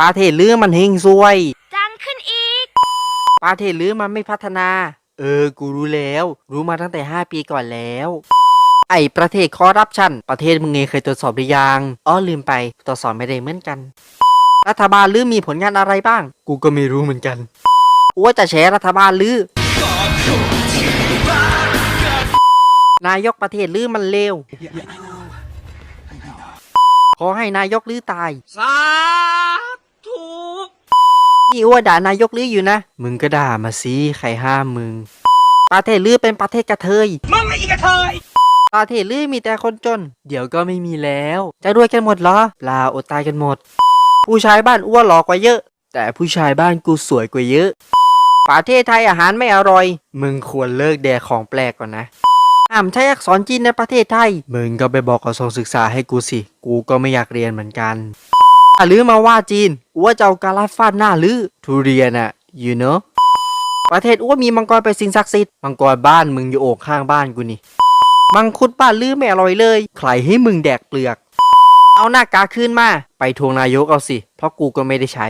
ประเทศลือมันเฮงซวยจังขึ้นอีกประเทศลือมันไม่พัฒนา เออ กูรู้แล้ว รู้มาตั้งแต่ 5 ปีก่อนแล้ว ไอประเทศคอร์รัปชัน ประเทศมึงเองเคยตรวจสอบหรือยังอ๋อลืมไป ตรวจสอบไม่ได้เหมือนกัน รัฐบาลลือมีผลงานอะไรบ้าง กูก็ไม่รู้เหมือนกันกูว่าจะแฉรัฐบาลลือนายกประเทศลือมันเลวขอให้นายกลือตายสาธุ นี่อ้วด่านายกลืออยู่นะ มึงก็ด่ามาสิใครห้ามมึง ประเทศลือเป็นประเทศกระเทย มึงไอ้อีกระเทย ประเทศลือมีแต่คนจน เดี๋ยวก็ไม่มีแล้ว จะรวยกันหมดเหรอเปล่าอดตายกันหมด ผู้ชายบ้านอ้วนหล่อกว่าเยอะ แต่ผู้ชายบ้านกูสวยกว่าเยอะ ประเทศไทยอาหารไม่อร่อย มึงควรเลิกแดกของแปลกก่อนนะห้ามใช้อักษรจีนในประเทศไทย มึงก็ไปบอกกระทรวงศึกษาให้กูสิ กูก็ไม่อยากเรียนเหมือนกันอะลือมาว่าจีน อ้วจะเอากาลาฟาดหน้าลือทุเรียนอะ you know ประเทศอ้วมีมังกรไปสิงศักดิ์สิทธิ์มังกรบ้านมึงอยู่โอกข้างบ้านกูนี่ มังคุดบ้านลือไม่อร่อยเลย ใครให้มึงแดกเปลือก เอาหน้ากาขึ้นมา ไปทวงนายกเอาสิ เพราะกูก็ไม่ได้ใช้